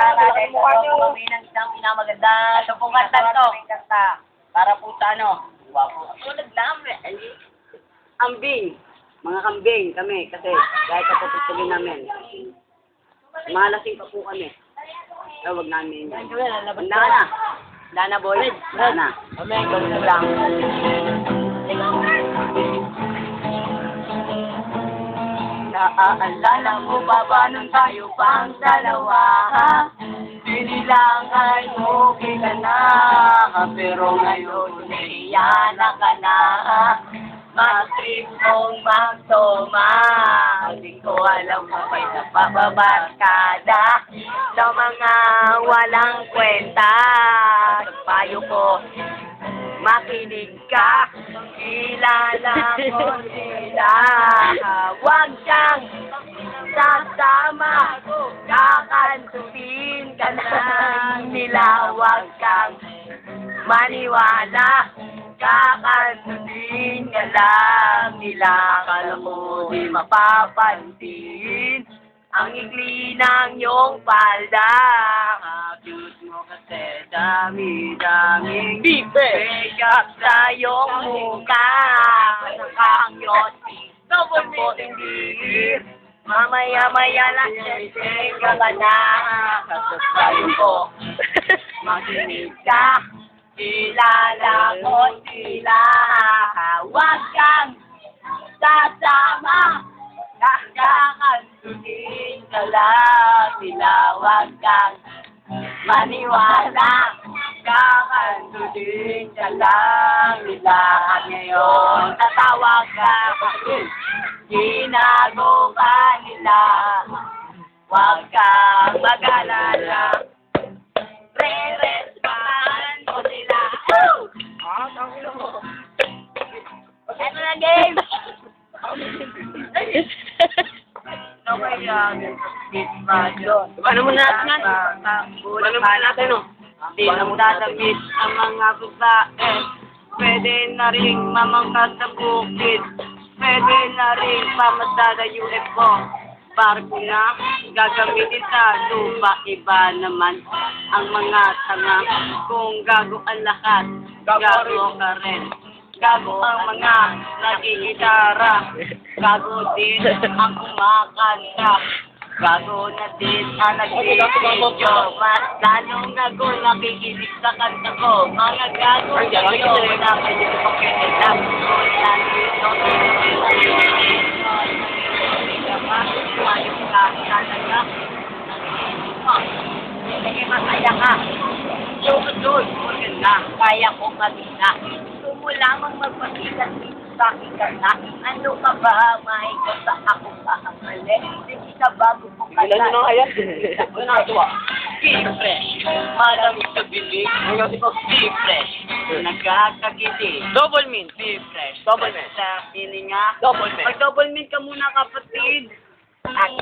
sana dahil po kami ng isang pinamaganda. Ito pong kanta to. Para po sa ano. Wapo. Ako nagdami. Ambing. Mga kambing kami kasi kahit kapatutugin namin. Malasing pa po kami. Eh, wag namin yan. Wag na. Wala na, boy. Wala na. Ganun lang. Naaalala mo ba ba nung tayo pang dalawa? Binilangan mo kita na Pero ngayon naiyan ka na Mas trip mong magtoma. Di ko alam kung may napababarkada Sa mga walang kwenta. Payo ko Makinig ka, kilala ko sila. Huwag kang sasama, kakantuin ka lang nila. Huwag kang maniwala, kakantuin ka lang nila. Kala mo di mapapansin ang ikli ng iyong palda. Cute mo kasi dami-daming Makeup sa iyong mukha. Nakakangyon, sabot hindi. Mamaya-maya lang, siyempre ka ba na? Kasasayo ko, makinig ka. Kilala ko sila. Huwag kang sasama. Kakakantunin ka lang nila. Huwag kang maniwala. Kakantunin ka lang nila. At ngayon, tatawag ka. Ginago ka nila. Huwag kang mag-alala. Re-respawn mo sila. Ito na game! Okay, uh, Paano mo natin? Paano mo natin, no? Di mo tatabit ang mga babae. Pwede na rin mamangkas sa bukid. Pwede na rin pamasada UFO. Barko na gagamitin sa lupa. Iba naman ang mga tanga. Kung gago ang lahat, gago ka rin. Gago ang mga nagigitara. Gago din ang kumakanta. Gago na din ang nagbibidyo. Mas lalong gago nakikinig sa kanta ko. Mga gago kayo na kayo. Sige, masaya ka. Sumunod, maganda. Kaya ko kanina. Gusto mo lamang magpasikat dito sa aking kanta. Ano ka ba, may kanta ako ba ang mali? Hindi ka bago ko. Ilan ang hayat? Ano na ito ah? Be fresh. Malamig sa bilig. Be fresh. Nagkakagiti. Double mint. Be fresh. Double mint. Sa hininga. Double mint. Mag-double mint ka muna kapatid. At